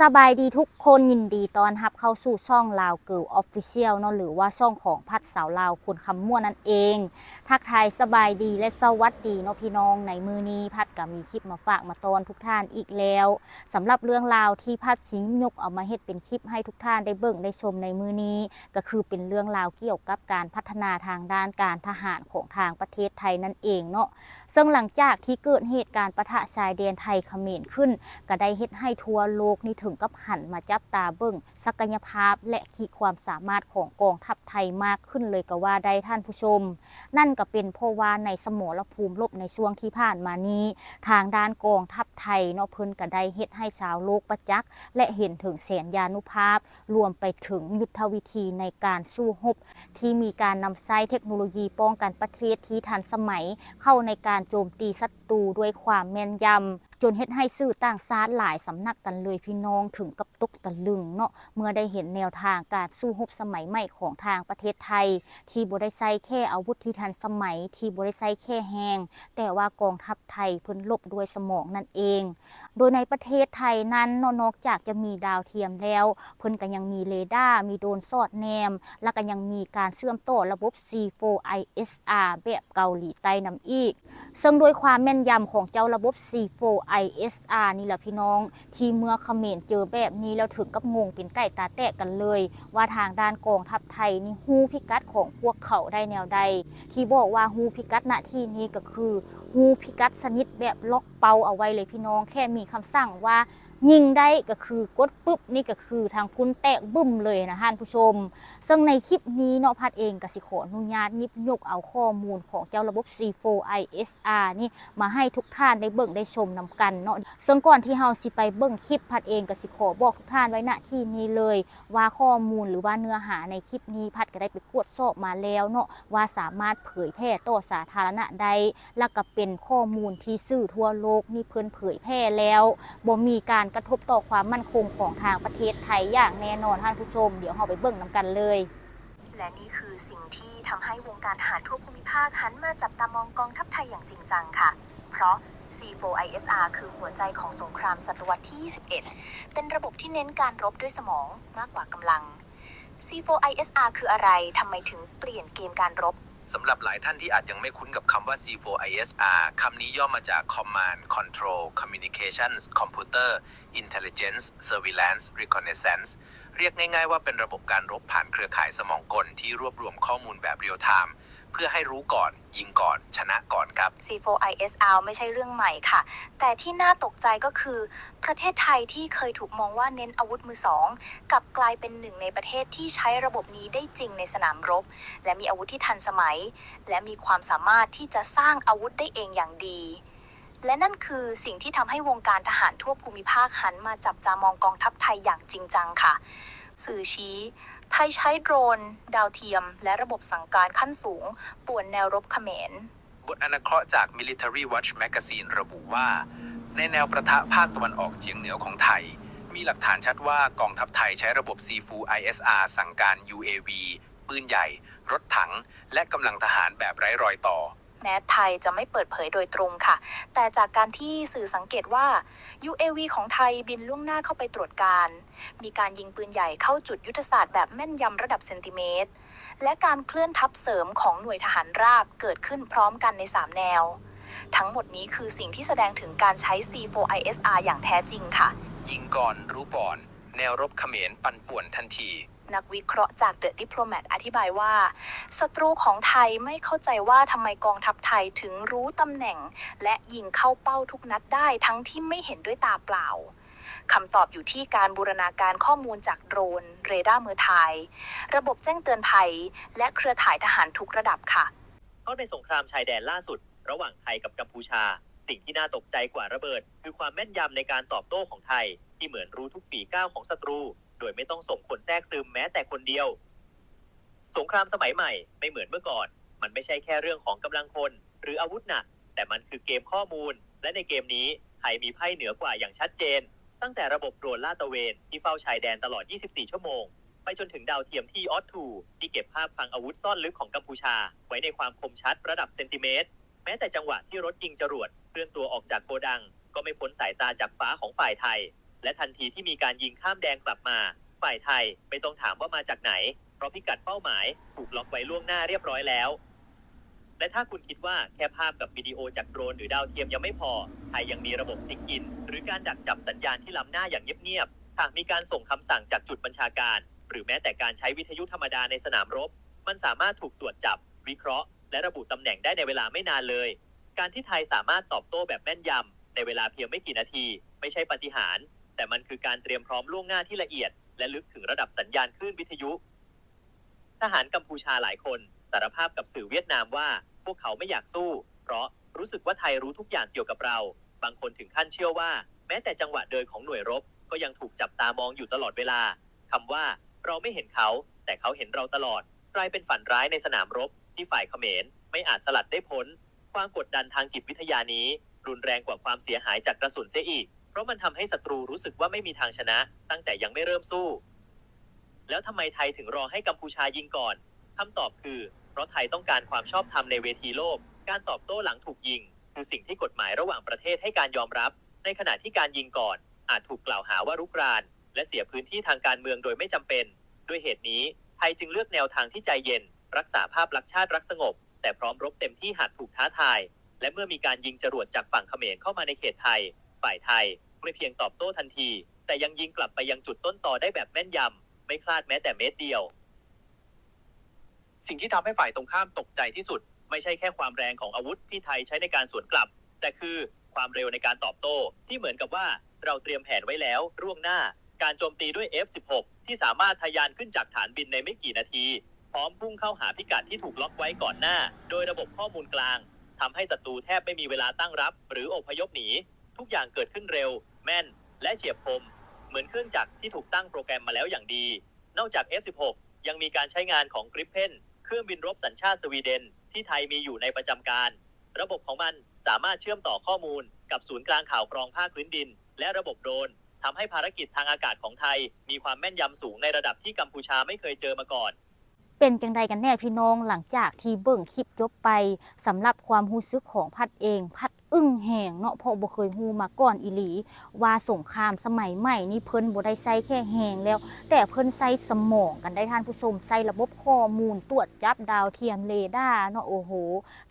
สบายดีทุกคนยินดีตอนรับเข้าสู่ช่องลาวเกิลออฟฟิเชียลเนาะหรือว่าช่องของพัดสาวลาวคนคำม่วนนั่นเอง ทักทายสบายดีและสวัสดีเนาะพี่น้องในมือนี้พัดก็มีคลิปมาฝากมาตอนทุกท่านอีกแล้วสำหรับเรื่องราวที่พัดสิงยกเอามาเฮ็ดเป็นคลิปให้ทุกท่านได้เบิ่งได้ชมในมือนี้ ก็คือเป็นเรื่องราวเกี่ยวกับการพัฒนาทางด้านการทหารของทางประเทศไทยนั่นเองเนาะซึ่งหลังจากที่เกิดเหตุการณ์ปะทะชายแดนไทยเขมรขึ้น ก็ได้เฮ็ดให้ทั่วโลกนี่ถึงกับหันมาจับตาเบิ่งศักยภาพและขีดความสามารถของกองทัพไทยมากขึ้นเลยก็ว่าได้ท่านผู้ชม นั่นก็เป็นเพราะว่าในสมรภูมิรบในช่วงที่ผ่านมานี้ ทางด้านกองทัพไทยเนาะเพิ่นก็ได้เฮ็ดให้ชาวโลกประจักษ์และเห็นถึงแสนยานุภาพ รวมไปถึงยุทธวิธีในการสู้รบที่มีการนำใช้เทคโนโลยีป้องกันประเทศที่ทันสมัย เข้าในการโจมตีศัตรูด้วยความแม่นยำ จนเฮ็ดให้สื่อต่างชาติหลายสำนักกันเลยพี่น้องถึงกับตกตะลึงเนาะเมื่อได้เห็นแนวทางการสู้รบสมัยใหม่ของทางประเทศไทย ที่บ่ได้ใช้แค่อาวุธที่ทันสมัย ที่บ่ได้ใช้แค่แฮงแต่ว่ากองทัพไทยเพิ่นลบด้วยสมองนั่นเอง โดยในประเทศไทยนั้นนาะนอกจากจะมีดาวเทียมแล้ว เพิ่นก็ยังมีเรดาร์มีโดรนสอดแนม แล้วก็ยังมีการเชื่อมต่อระบบ C4ISR แบบเกาหลีใต้นำอีก ซึ่งด้วยความแม่นยำของเจ้าระบบ ISR นี่แหละพี่น้อง ที่เมื่อเขมรเจอแบบนี้แล้วถึงกับงงเป็นไก่ตาแตกกันเลย ว่าทางด้านกองทัพไทยนี่ฮู้พิกัดของพวกเขาได้แนวใด ที่บอกว่าฮู้พิกัดณที่นี้ก็คือฮู้พิกัดสนิทแบบล็อกเปาเอาไว้เลยพี่น้อง แค่มีคำสั่งว่า ยิงได้ก็คือกดปุ๊บนี่ก็คือทางพุ่นแตกบึ้มเลยนะท่านผู้ชม ซึ่งในคลิปนี้เนาะพัดเองก็สิขออนุญาตหยิบยกเอาข้อมูลของเจ้าระบบ C4ISR นี่มาให้ทุกท่านได้เบิ่งได้ชมนำกันเนาะซึ่งก่อนที่เฮาสิไปเบิ่งคลิปพัดเองก็สิขอบอกทุกท่านไว้ณที่นี้เลย ว่าข้อมูลหรือว่าเนื้อหาในคลิปนี้พัดก็ได้ไปกวดสอบมาแล้วเนาะว่าสามารถเผยแพร่ต่อสาธารณะได้และก็เป็นข้อมูลที่สื่อทั่วโลกนี่เพิ่นเผยแพร่แล้วบ่มีการกระทบต่อความมั่นคงของทางประเทศไทยอย่างแน่นอนท่านผู้ชม เดี๋ยวเราไปเบิ่งนำกันเลย และนี่คือสิ่งที่ทำให้วงการทหารทั่วภูมิภาคหันมาจับตามองกองทัพไทยอย่างจริงจังค่ะ เพราะ C4ISR คือหัวใจของสงครามศตวรรษที่ 21 เป็นระบบที่เน้นการรบด้วยสมองมากกว่ากำลัง C4ISR คืออะไร ทำไมถึงเปลี่ยนเกมการรบ สำหรับหลายท่านที่อาจยังไม่คุ้นกับคำว่า C4ISR คำนี้ย่อมาจาก Command Control Communications Computer Intelligence Surveillance Reconnaissance เรียกง่ายๆว่าเป็นระบบการรบผ่านเครือข่ายสมองกลที่รวบรวมข้อมูลแบบเรียลไทม์ พื่อให้รู้ก่อนยิงก่อนชนะก่อนครับ C4ISR ไม่ใช่เรื่องใหม่ค่ะ แต่ที่น่าตกใจก็คือ ประเทศไทยที่เคยถูกมองว่าเน้นอาวุธมือสองกลับกลายเป็นหนึ่งในประเทศที่ใช้ระบบนี้ได้จริงในสนามรบ และมีอาวุธที่ทันสมัย และมีความสามารถที่จะสร้างอาวุธได้เองอย่างดีและนั่นคือสิ่งที่ทำให้วงการทหารทั่วภูมิภาคหันมาจับตามองกองทัพไทยอย่างจริงจังค่ะ สื่อชี้ ไทยใช้โดรน ดาวเทียม และระบบสั่งการขั้นสูง ป่วนแนวรบเขมร บทอนาเคราะห์จาก Military Watch Magazine ระบุว่า ในแนวประทะภาคตะวันออกเฉียงเหนือของไทย มีหลักฐานชัดว่ากองทัพไทยใช้ระบบ C4ISR สั่งการ UAV ปืนใหญ่ รถถัง และกำลังทหารแบบไร้รอยต่อ แม้ไทยจะไม่เปิดเผยโดยตรงค่ะ แต่จากการที่สื่อสังเกตว่า UAV ของไทยบินล่วงหน้าเข้าไปตรวจการ มีการยิงปืนใหญ่เข้าจุดยุทธศาสตร์แบบแม่นยำระดับเซนติเมตร และการเคลื่อนทัพเสริมของหน่วยทหารราบเกิดขึ้นพร้อมกันใน 3 แนว ทั้งหมดนี้คือสิ่งที่แสดงถึงการใช้ C4ISR อย่างแท้จริงค่ะ ยิงก่อนรู้ก่อน แนวรบเขมรปั่นป่วนทันที นักวิเคราะห์จาก The Diplomat อธิบายว่าศัตรูของไทยไม่เข้าใจว่าทำไมกองทัพไทยถึงรู้ตำแหน่ง และยิงเข้าเป้าทุกนัดได้ทั้งที่ไม่เห็นด้วยตาเปล่าคำตอบอยู่ที่การบูรณาการข้อมูลจากโดรน เรดาร์มือไทยระบบแจ้งเตือนภัย และเครือข่ายทหารทุกระดับค่ะ เพราะในสงครามชายแดนล่าสุด ระหว่างไทยกับกัมพูชา สิ่งที่น่าตกใจกว่าระเบิด คือความแม่นยำในการตอบโต้ของไทย ที่เหมือนรู้ทุกฝีก้าวของศัตรู โดยไม่ต้องส่งคนแทรกซึมแม้แต่คนเดียว สงครามสมัยใหม่ไม่เหมือนเมื่อก่อน มันไม่ใช่แค่เรื่องของกำลังคนหรืออาวุธหนัก แต่มันคือเกมข้อมูล และในเกมนี้ไทยมีไพ่เหนือกว่าอย่างชัดเจน ตั้งแต่ระบบโดรนลาดตระเวนที่เฝ้าชายแดนตลอด 24 ชั่วโมง ไปจนถึงดาวเทียมที่ออสทูที่เก็บภาพคลังอาวุธซ่อนลึกของกัมพูชา ไว้ในความคมชัดระดับเซนติเมตร แม้แต่จังหวะที่รถยิงจรวดเคลื่อนตัวออกจากโกดัง ก็ไม่พ้นสายตาจากฟ้าของฝ่ายไทย และทันทีที่มีการยิงข้ามแดงกลับมา ฝ่ายไทยไม่ต้องถามว่ามาจากไหน เพราะพิกัดเป้าหมายถูกล็อกไว้ล่วงหน้าเรียบร้อยแล้ว และถ้าคุณคิดว่าแค่ภาพกับวิดีโอจากโดรนหรือดาวเทียมยังไม่พอ ไทยยังมีระบบซิงกิน หรือการดักจับสัญญาณที่ล้ำหน้าอย่างเงียบๆหากมีการส่งคำสั่งจากจุดบัญชาการ หรือแม้แต่การใช้วิทยุธรรมดาในสนามรบ มันสามารถถูกตรวจจับ วิเคราะห์ และระบุตำแหน่งได้ในเวลาไม่นานเลย การที่ไทยสามารถตอบโต้แบบแม่นยำในเวลาเพียงไม่กี่นาที ไม่ใช่ปาฏิหาร แต่มันคือการเตรียมพร้อมล่วงหน้าที่ละเอียด และลึกถึงระดับสัญญาณคลื่นวิทยุ ทหารกัมพูชาหลายคนสารภาพกับสื่อเวียดนามว่า พวกเขาไม่อยากสู้ เพราะรู้สึกว่าไทยรู้ทุกอย่างเกี่ยวกับเรา บางคนถึงขั้นเชื่อว่า แม้แต่จังหวะเดินของหน่วยรบ ก็ยังถูกจับตามองอยู่ตลอดเวลาคำว่าเราไม่เห็นเขา แต่เขาเห็นเราตลอดกลายเป็นฝันร้ายในสนามรบ ที่ฝ่ายเขมร ไม่อาจสลัดได้พ้น ความกดดันทางจิตวิทยานี้ รุนแรงกว่าความเสียหายจากกระสุนเสียอีก ราะมันทำให้ศัตรูรู้สึกว่าไม่มีทางชนะ ตั้งแต่ยังไม่เริ่มสู้ แล้วทำไมไทยถึงรอให้กัมพูชายิงก่อนคำตอบคือ เพราะไทยต้องการความชอบธรรมในเวทีโลก การตอบโต้หลังถูกยิง คือสิ่งที่กฎหมายระหว่างประเทศให้การยอมรับ ในขณะที่การยิงก่อน อาจถูกกล่าวหาว่ารุกราน และเสียพื้นที่ทางการเมืองโดยไม่จำเป็น ด้วยเหตุนี้ ไทยจึงเลือกแนวทางที่ใจเย็น รักษาภาพลักษณ์ชาติรักสงบ แต่พร้อมรบเต็มที่หากถูกท้าทาย และเมื่อมีการยิงจรวดจากฝั่งเขมรเข้ามาในเขตไทย ฝ่ายไทย ไม่เพียงตอบโต้ทันที แต่ยังยิงกลับไปยังจุดต้นต่อได้แบบแม่นยำ ไม่คลาดแม้แต่เม็ดเดียว สิ่งที่ทำให้ฝ่ายตรงข้ามตกใจที่สุด ไม่ใช่แค่ความแรงของอาวุธที่ไทยใช้ในการสวนกลับ แต่คือความเร็วในการตอบโต้ที่เหมือนกับว่าเราเตรียมแผนไว้แล้วร่วงหน้าการโจมตีด้วย F16 ที่สามารถทะยานขึ้นจากฐานบินในไม่กี่นาที พร้อมพุ่งเข้าหาพิกัดที่ถูกล็อกไว้ก่อนหน้า โดยระบบข้อมูลกลางทำให้ศัตรูแทบไม่มีเวลาตั้งรับ หรืออพยพหนี ทุกอย่างเกิดขึ้นเร็ว แม่น และเฉียบคม เหมือนเครื่องจักรที่ถูกตั้งโปรแกรมมาแล้วอย่างดี นอกจาก F16 ยังมีการใช้งานของ Gripen เครื่องบินรบสัญชาติสวีเดน ที่ไทยมีอยู่ในประจำการ ระบบของมันสามารถเชื่อมต่อข้อมูล กับศูนย์กลางข่าวกรองภาคพื้นดิน และระบบโดรนทำให้ภารกิจทางอากาศของไทย มีความแม่นยำสูงในระดับที่กัมพูชาไม่เคยเจอมาก่อน เป็นจังใดกันแน่พี่น้องหลังจากที่เบิ่งคลิปจบไปสำหรับความรู้สึกของพัดเอง พัด อึ้งแหงเนาะเพราะบ่เคยฮู้มาก่อนอีหลี ว่าสงครามสมัยใหม่นี่เพิ่นบ่ได้ใช้แค่แหงแล้ว แต่เพิ่นใช้สมองกันได้ท่านผู้ชมใช้ระบบข้อมูลตรวจจับดาวเทียมเรดาร์เนาะโอ้โห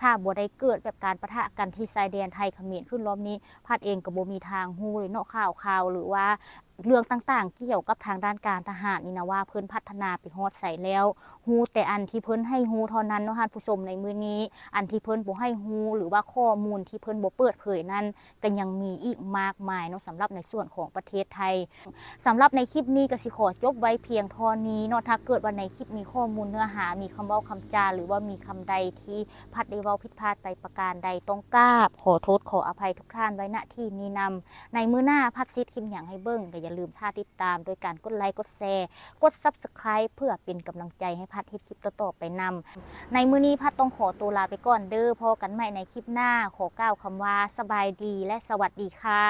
ถ้าบ่ได้เกิดแบบการปะทะกันที่ชายแดนไทยเขมรขึ้นรอบนี้ พัดเองก็บ่มีทางฮู้เลยเนาะข่าวข่าวๆหรือว่า เรื่องต่างๆ เกี่ยวกับทางด้านการทหารนี่นะว่าเพิ่นพัฒนาไปฮอดใส่แล้วฮู้แต่อันที่เพิ่นให้ฮู้เท่านั้นเนาะท่านผู้ชมในมื้อนี้ อันที่เพิ่นบ่ให้ฮู้หรือว่าข้อมูลที่เพิ่นบ่เปิดเผยนั้นก็ยังมีอีกมากมายเนาะสำหรับในส่วนของประเทศไทยสำหรับในคลิปนี้ก็สิขอจบไว้เพียงเท่านี้เนาะถ้าเกิดว่าในคลิปมีข้อมูลเนื้อหา มีคำเว้าคำจา หรือว่ามีคำใดที่พัดได้เว้าผิดพลาดไปประการใดต้องกราบขอโทษขออภัยทุกท่านไว้ณที่นี้นำในมื้อหน้าพัดซิดคลิปอย่างให้เบิ่งก็อย่าลืมท่าติดตามด้วยการกดไลค์กดแชร์กดซับสไคร b ์เพื่อเป็นกำลังใจให้พัดเฮ็คลิปต่อไปนำในมื้อนี้พัดต้องขอตัวลาไปก่อนเด้อพอกันใหม่ในคลิปหน้าขอกล่าวคำว่าสบายดีและสวัสดีค่ะ